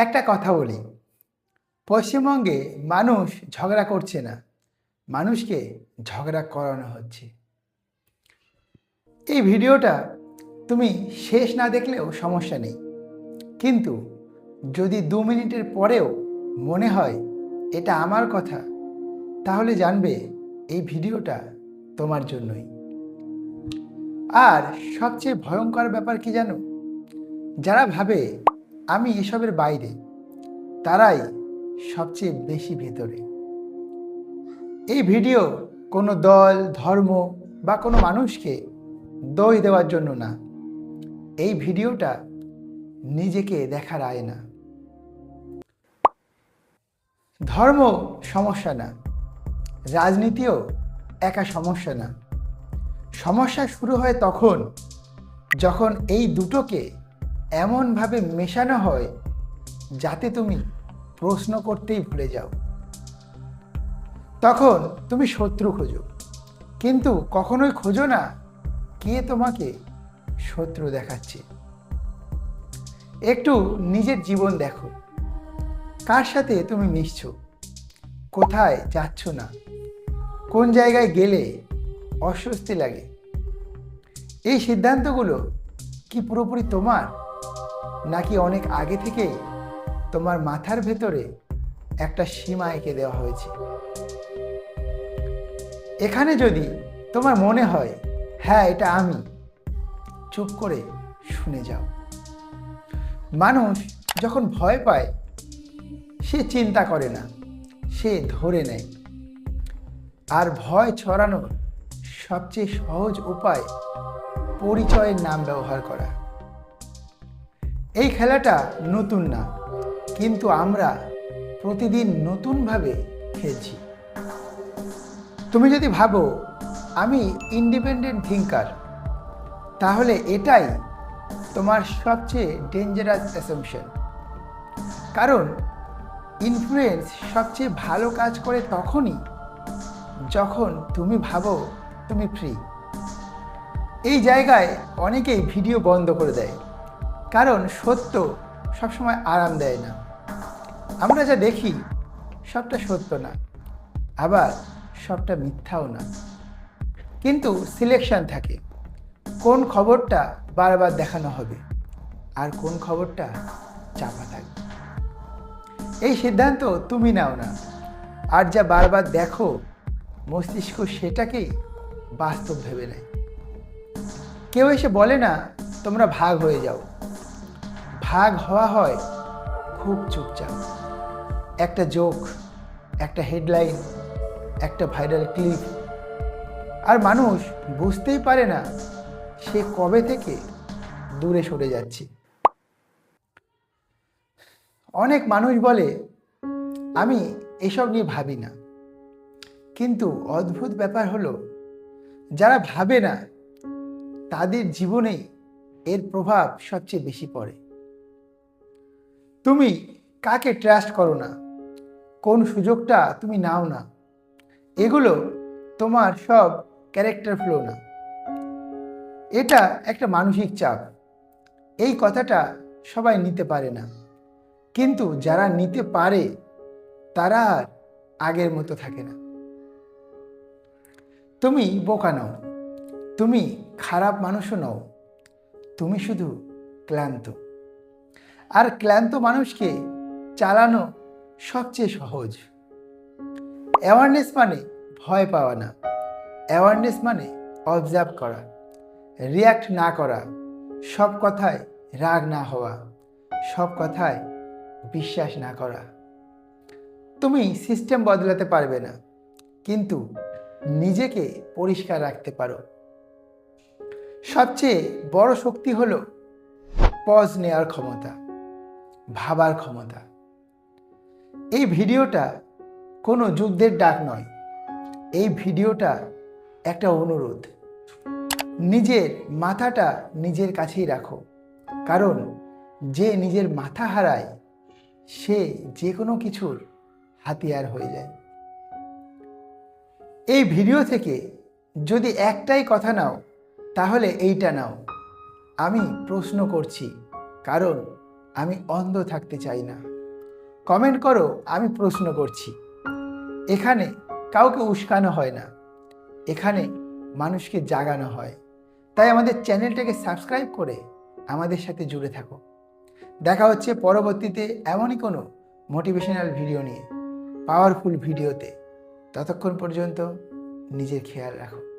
একটা কথা বলি। পশ্চিমবঙ্গে মানুষ ঝগড়া করছে না। মানুষকে ঝগড়া করানো হচ্ছে। এই ভিডিওটা তুমি শেষ না দেখলেও সমস্যা নেই। কিন্তু যদি দু মিনিটের পরেও মনে হয় এটা আমার কথা, তাহলে জানবে এই ভিডিওটা তোমার জন্যই। আর সবচেয়ে ভয়ঙ্কর ব্যাপার কি জানো? যারা ভাবে আমি এসবের বাইরে, তারাই সবচেয়ে বেশি ভেতরে। এই ভিডিও কোনো দল, ধর্ম বা কোনো মানুষকে দই দেওয়ার জন্য না। এই ভিডিওটা নিজেকে দেখার আয় না। ধর্ম সমস্যা না, রাজনীতিও একা সমস্যা না। সমস্যা শুরু হয় তখন, যখন এই দুটোকে এমনভাবে মেশানো হয় যাতে তুমি প্রশ্ন করতেই ভুলে যাও। তখন তুমি শত্রু খোঁজো, কিন্তু কখনোই খোঁজো না কে তোমাকে শত্রু দেখাচ্ছে। একটু নিজের জীবন দেখো, কার সাথে তুমি মিশছ, কোথায় যাচ্ছ না, কোন জায়গায় গেলে অস্বস্তি লাগে, এই সিদ্ধান্তগুলো কি পুরোপুরি তোমার নাকি অনেক আগে থেকেই তোমার মাথার ভেতরে একটা সীমা এঁকে দেওয়া হয়েছে? এখানে যদি তোমার মনে হয় হ্যাঁ এটা আমি, চুপ করে শুনে যাও। মানুষ যখন ভয় পায়, সে চিন্তা করে না, সে ধরে নেয়। আর ভয় ছড়ানোর সবচেয়ে সহজ উপায় পরিচয়ের নাম ব্যবহার করা। এই খেলাটা নতুন না, কিন্তু আমরা প্রতিদিন নতুনভাবে খেলছি। তুমি যদি ভাবো, আমি ইন্ডিপেন্ডেন্ট থিঙ্কার তাহলে এটাই তোমার সবচেয়ে ডেঞ্জারাস অ্যাসাম্পশন কারণ ইনফ্লুয়েন্স সবচেয়ে ভালো কাজ করে তখনই যখন তুমি ভাবো তুমি ফ্রি এই জায়গায় অনেকেই ভিডিও বন্ধ করে দেয়। কারণ সত্য সবসময় আরাম দেয় না। আমরা যা দেখি, সবটা সত্য না, আবার সবটা মিথ্যাও না। কিন্তু সিলেকশন থাকে, কোন খবরটা বারবার দেখানো হবে আর কোন খবরটা চাপা থাকবে। এই সিদ্ধান্ত তুমি নাও না, আর যা বারবার দেখো, মস্তিষ্ক সেটাকেই বাস্তব ভেবে নেয়। কেউ এসে বলে না, তোমরা ভাগ হয়ে যাও। ভাগ হওয়া হয়, খুব চুপচাপ। একটা জোক একটা হেডলাইন একটা ভাইরাল ক্লিপ আর মানুষ বুঝতেই পারে না, সে কবে থেকে দূরে সরে যাচ্ছে। অনেক মানুষ বলে, আমি এসব নিয়ে ভাবি না। কিন্তু অদ্ভুত ব্যাপার হলো, যারা ভাবে না, তাদের জীবনেই এর প্রভাব সবচেয়ে বেশি পড়ে। তুমি কাকে ট্রাস্ট করো না? কোন সুযোগটা তুমি নাও না? এগুলো তোমার সব ক্যারেক্টার ফ্লো না। এটা একটা মানসিক চাপ। এই কথাটা সবাই নিতে পারে না। কিন্তু যারা নিতে পারে, তারা আর আগের মতো থাকে না। তুমি বোকা নও। তুমি খারাপ মানুষও নও। তুমি শুধু ক্লান্ত। আর ক্লান্ত মানুষকে চালানো সবচেয়ে সহজ। অ্যাওয়ারনেস মানে ভয় পাওয়া না। অ্যাওয়ারনেস মানে অবজার্ভ করা। রিয়াক্ট না করা। সব কথায় রাগ না হওয়া। সব কথায় বিশ্বাস না করা। তুমি সিস্টেম বদলাতে পারবে না, কিন্তু নিজেকে পরিষ্কার রাখতে পারো। সবচেয়ে বড় শক্তি হলো পজ নেওয়ার ক্ষমতা। ভাবার ক্ষমতা। এই ভিডিওটা কোনো যুদ্ধের ডাক নয়। এই ভিডিওটা একটা অনুরোধ। নিজের মাথাটা নিজের কাছেই রাখো। কারণ যে নিজের মাথা হারায়, সে যে কোনো কিছুর হাতিয়ার হয়ে যায়। এই ভিডিও থেকে যদি একটাই কথা নাও, তাহলে এইটা নাও। আমি প্রশ্ন করছি, কারণ আমি অন্ধ থাকতে চাই না। কমেন্ট করো, আমি প্রশ্ন করছি। এখানে কাউকে উস্কানো হয় না। এখানে মানুষকে জাগানো হয়। তাই আমাদের চ্যানেলটাকে সাবস্ক্রাইব করে আমাদের সাথে জুড়ে থাকো। দেখা হচ্ছে পরবর্তীতে এমনই কোনো মোটিভেশনাল ভিডিও নিয়ে পাওয়ারফুল ভিডিওতে ততক্ষণ পর্যন্ত নিজের খেয়াল রাখো।